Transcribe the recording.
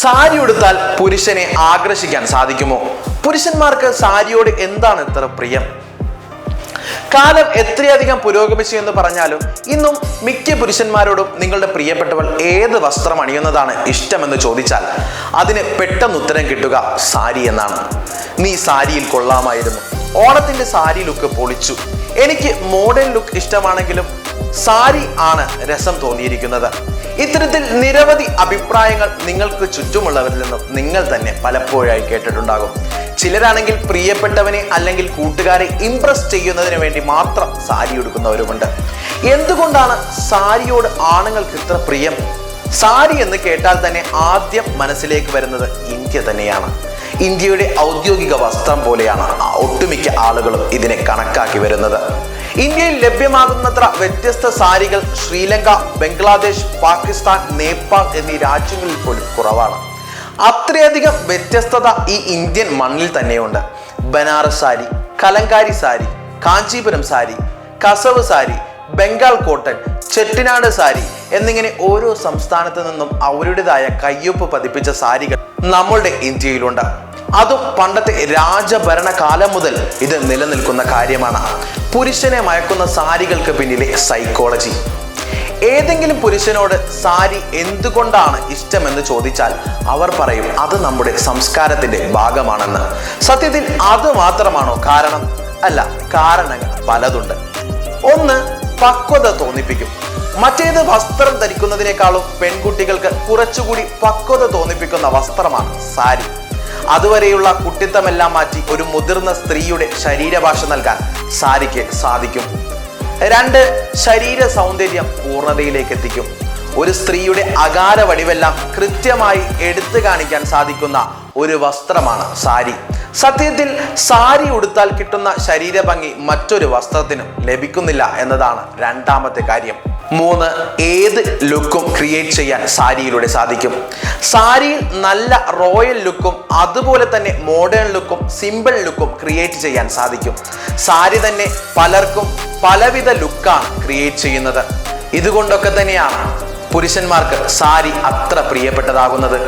സാരി ഉടുത്താൽ പുരുഷനെ ആകർഷിക്കാൻ സാധിക്കുമോ? പുരുഷന്മാർക്ക് സാരിയോട് എന്താണ് ഇത്ര പ്രിയം? കാലം എത്രയധികം പുരോഗമിച്ചു എന്ന് പറഞ്ഞാലും ഇന്നും മിക്ക പുരുഷന്മാരോടും നിങ്ങളുടെ പ്രിയപ്പെട്ടവൾ ഏത് വസ്ത്രം അണിയുന്നതാണ് ഇഷ്ടമെന്ന് ചോദിച്ചാൽ അതിന് പെട്ടെന്ന് ഉത്തരം കിട്ടുക സാരി എന്നാണ്. നീ സാരിയിൽ കൊള്ളാമായിരുന്നു. ഓണത്തിന്റെ സാരി ലുക്ക് പൊളിച്ചു. എനിക്ക് മോഡേൺ ലുക്ക് ഇഷ്ടമാണെങ്കിലും സാരി ആണ് രസം തോന്നിയിരിക്കുന്നത്. ഇത്തരത്തിൽ നിരവധി അഭിപ്രായങ്ങൾ നിങ്ങൾക്ക് ചുറ്റുമുള്ളവരിൽ നിന്നും നിങ്ങൾ തന്നെ പലപ്പോഴായി കേട്ടിട്ടുണ്ടാകും. ചിലരാണെങ്കിൽ പ്രിയപ്പെട്ടവനെ അല്ലെങ്കിൽ കൂട്ടുകാരെ ഇംപ്രസ് ചെയ്യുന്നതിന് വേണ്ടി മാത്രം സാരി ഉടുക്കുന്നവരുമുണ്ട്. എന്തുകൊണ്ടാണ് സാരിയോട് ആണുങ്ങൾക്ക് ഇത്ര പ്രിയം? സാരി എന്ന് കേട്ടാൽ തന്നെ ആദ്യം മനസ്സിലേക്ക് വരുന്നത് ഇന്ത്യ തന്നെയാണ്. ഇന്ത്യയുടെ ഔദ്യോഗിക വസ്ത്രം പോലെയാണ് ഒട്ടുമിക്ക ആളുകളും ഇതിനെ കണക്കാക്കി വരുന്നത്. ഇന്ത്യയിൽ ലഭ്യമാകുന്നത്ര വ്യത്യസ്ത സാരികൾ ശ്രീലങ്ക ബംഗ്ലാദേശ് പാകിസ്ഥാൻ നേപ്പാൾ എന്നീ രാജ്യങ്ങളിൽ പോലും കുറവാണ്. അത്രയധികം വ്യത്യസ്തത ഈ ഇന്ത്യൻ മണ്ണിൽ തന്നെയുണ്ട്. ബനാറസ് സാരി കലങ്കാരി സാരി കാഞ്ചീപുരം സാരി കസവ് സാരി ബംഗാൾ കോട്ടൺ ചെട്ടിനാട് സാരി എന്നിങ്ങനെ ഓരോ സംസ്ഥാനത്ത് നിന്നും അവരുടേതായ കയ്യൊപ്പ് പതിപ്പിച്ച സാരികൾ നമ്മളുടെ ഇന്ത്യയിലുണ്ട്. അതും പണ്ടത്തെ രാജഭരണ കാലം മുതൽ ഇത് നിലനിൽക്കുന്ന കാര്യമാണ്. പുരുഷനെ മയക്കുന്ന സാരികൾക്ക് പിന്നിലെ സൈക്കോളജി ഏതെങ്കിലും പുരുഷനോട് സാരി എന്തുകൊണ്ടാണ് ഇഷ്ടമെന്ന് ചോദിച്ചാൽ അവർ പറയും അത് നമ്മുടെ സംസ്കാരത്തിന്റെ ഭാഗമാണെന്ന്. സത്യത്തിൽ അത് മാത്രമാണോ കാരണം? അല്ല കാരണങ്ങൾ പലതുണ്ട്. ഒന്ന് പക്വത തോന്നിപ്പിക്കും. മറ്റേത് വസ്ത്രം ധരിക്കുന്നതിനേക്കാളും പെൺകുട്ടികൾക്ക് കുറച്ചുകൂടി പക്വത തോന്നിപ്പിക്കുന്ന വസ്ത്രമാണ് സാരി. അതുവരെയുള്ള കുട്ടിത്തമെല്ലാം മാറ്റി ഒരു മുതിർന്ന സ്ത്രീയുടെ ശരീരഭാഷ നൽകാൻ സാരിക്ക് സാധിക്കും. രണ്ട് ശരീര സൗന്ദര്യം പൂർണതയിലേക്ക് എത്തിക്കും. ഒരു സ്ത്രീയുടെ അകാര വടിവെല്ലാം കൃത്യമായി എടുത്തു കാണിക്കാൻ സാധിക്കുന്ന ഒരു വസ്ത്രമാണ് സാരി. സത്യത്തിൽ സാരി ഉടുത്താൽ കിട്ടുന്ന ശരീരഭംഗി മറ്റൊരു വസ്ത്രത്തിനും ലഭിക്കുന്നില്ല എന്നതാണ് രണ്ടാമത്തെ കാര്യം. മൂന്ന് ഏത് ലുക്കും ക്രിയേറ്റ് ചെയ്യാൻ സാരിയിലൂടെ സാധിക്കും? സാരിയിൽ നല്ല റോയൽ ലുക്കും അതുപോലെ തന്നെ മോഡേൺ ലുക്കും സിമ്പിൾ ലുക്കും ക്രിയേറ്റ് ചെയ്യാൻ സാധിക്കും. സാരി തന്നെ പലർക്കും പലവിധ ലുക്കാണ് ക്രിയേറ്റ് ചെയ്യുന്നത്. ഇതുകൊണ്ടൊക്കെ തന്നെയാണ് പുരുഷന്മാർക്ക് സാരി അത്ര പ്രിയപ്പെട്ടതാകുന്നത്.